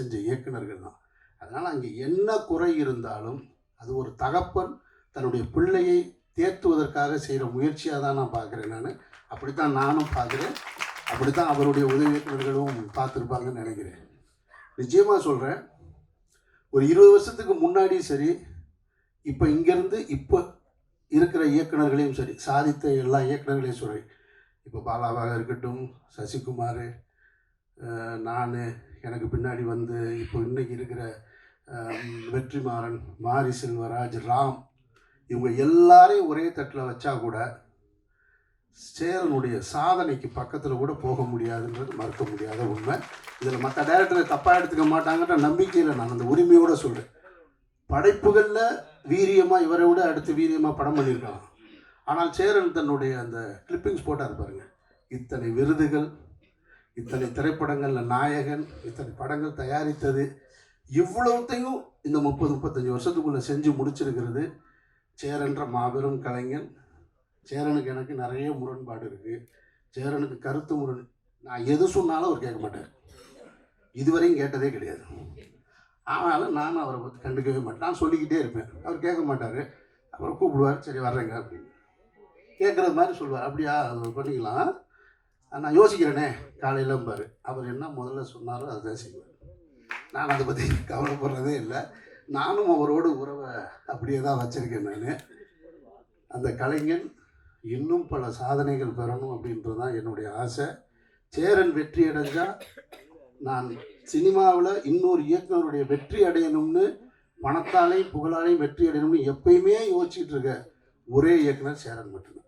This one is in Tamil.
செஞ்ச இயக்குனர்கள் தான். அதனால் அங்கே என்ன குறை இருந்தாலும் அது ஒரு தகப்பன் தன்னுடைய பிள்ளையை தேர்த்துவதற்காக செய்கிற முயற்சியாக தான் நான் பார்க்குறேன் நான். அப்படித்தான் நானும் பார்க்குறேன். அப்படி தான் அவருடைய உதவி இயக்குநர்களும் பார்த்துருப்பாங்கன்னு நினைக்கிறேன். நிச்சயமாக சொல்கிறேன் ஒரு இருபது வருஷத்துக்கு முன்னாடியும் சரி இப்போ இங்கேருந்து இப்போ இருக்கிற இயக்குனர்களையும் சரி சாதித்த எல்லா இயக்குனர்களையும் சரி இப்போ பாலாவாக இருக்கட்டும் சசிகுமார் நான் எனக்கு பின்னாடி வந்து இப்போ இன்றைக்கி இருக்கிற வெற்றிமாறன் மாரி செல்வராஜ் ராம் இவங்க எல்லாரையும் ஒரே தட்டில் வச்சா கூட சேரனுடைய சாதனைக்கு பக்கத்தில் கூட போக முடியாதுன்றது மறுக்க முடியாத உண்மை. இதில் மற்ற டேரக்டரை தப்பாக எடுத்துக்க மாட்டாங்கன்ற நம்பிக்கையில் நான் அந்த உரிமையோடு சொல்கிறேன் படைப்புகளில் வீரியமாக இவரை விட அடுத்து வீரியமாக படம் பண்ணியிருக்கலாம். ஆனால் சேரன் தன்னுடைய அந்த கிளிப்பிங்ஸ் போட்டார் பாருங்கள் இத்தனை விருதுகள் இத்தனை திரைப்படங்களில் நாயகன் இத்தனை படங்கள் தயாரித்தது இவ்வளவுத்தையும் இந்த முப்பது முப்பத்தஞ்சு வருஷத்துக்குள்ளே செஞ்சு முடிச்சிருக்கிறது சேரன்ற மாபெரும் கலைஞன். சேரனுக்கு எனக்கு நிறைய முரண்பாடு இருக்குது சேரனுக்கு கருத்து முரண் நான் எது சொன்னாலும் அவர் கேட்க மாட்டார். இதுவரையும் கேட்டதே கிடையாது. ஆனாலும் நான் அவரை பற்றி கண்டுக்கவே மாட்டேன். நான் சொல்லிக்கிட்டே இருப்பேன். அவர் கேட்க மாட்டார். அப்புறம் கூப்பிடுவார் சரி வர்றேங்க அப்படின்னு. கேட்குறது மாதிரி சொல்லுவார். அப்படியா அது பண்ணிக்கலாம். நான் யோசிக்கிறேனே காலையிலம்பார் அவர் என்ன முதல்ல சொன்னாரோ அதுதான் செய்வார். நான் அதை பற்றி கவலைப்படுறதே இல்லை. நானும் அவரோட உறவை அப்படியே தான் வச்சுருக்கேன் நான். அந்த கலைஞன் இன்னும் பல சாதனைகள் பெறணும் அப்படின்றது தான் என்னுடைய ஆசை. சேரன் வெற்றி அடைஞ்சால் நான் சினிமாவில் இன்னொரு இயக்குனருடைய வெற்றி அடையணும்னு பணத்தாலையும் புகழாலையும் வெற்றி அடையணும்னு எப்பயுமே யோசிச்சுட்டு இருக்க ஒரே இயக்குனர் சேரன் மட்டும்தான்.